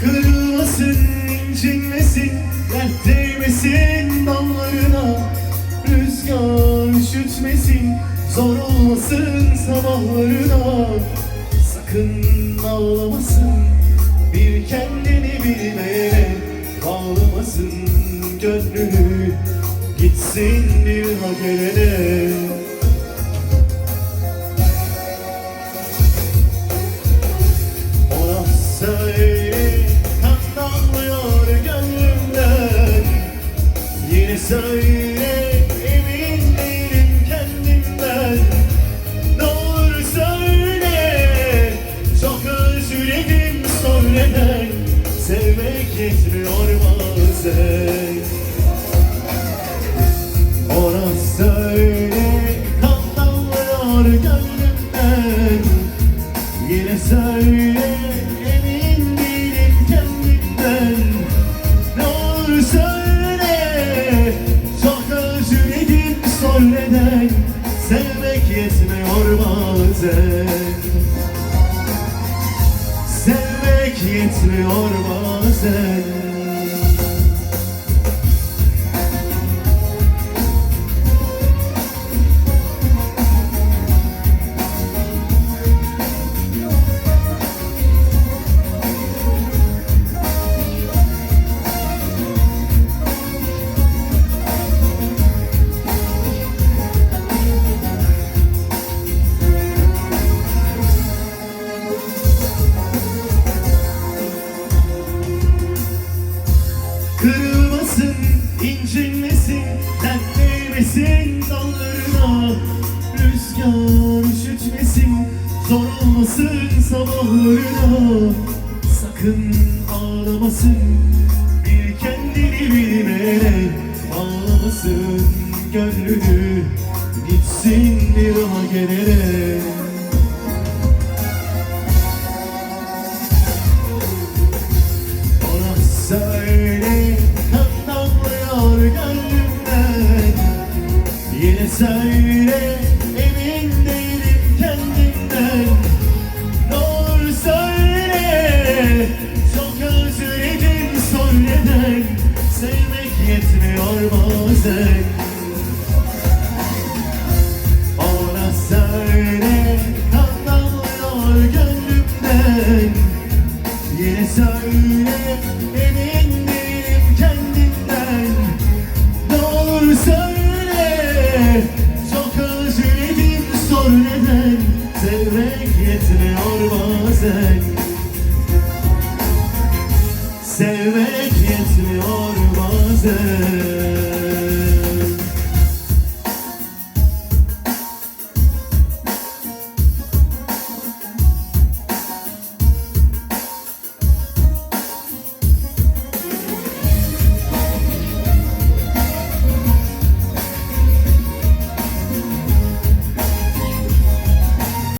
Kırılmasın, incinmesin, dert değmesin dallarına. Rüzgar üşütmesin, zor olmasın sabahlarına. Sakın ağlamasın, bir kendini bilmeyene. Bağlamasın gönlünü, gitsin bir ha neden Sevmek yetmiyor bazen? Ona söyle kan damlıyor gönlümden. Yine söyle emin değilim kendimden. Ne olur söyle Çok özledim sor neden. Sevmek yetmiyor bazen yetmiyor bazen incinmesin, dert değmesin dallarına Rüzgar üşütmesin, zor olmasın sabahlarına. Sakın ağlamasın, bir kendini bilmeyerek Ağlamasın gönlünü, gitsin bir daha gelene Yine söyle emin değilim kendimden. Ne söyle Çok özledim neden Sevmek yetmiyor bazen Sevmek yetmiyor bazen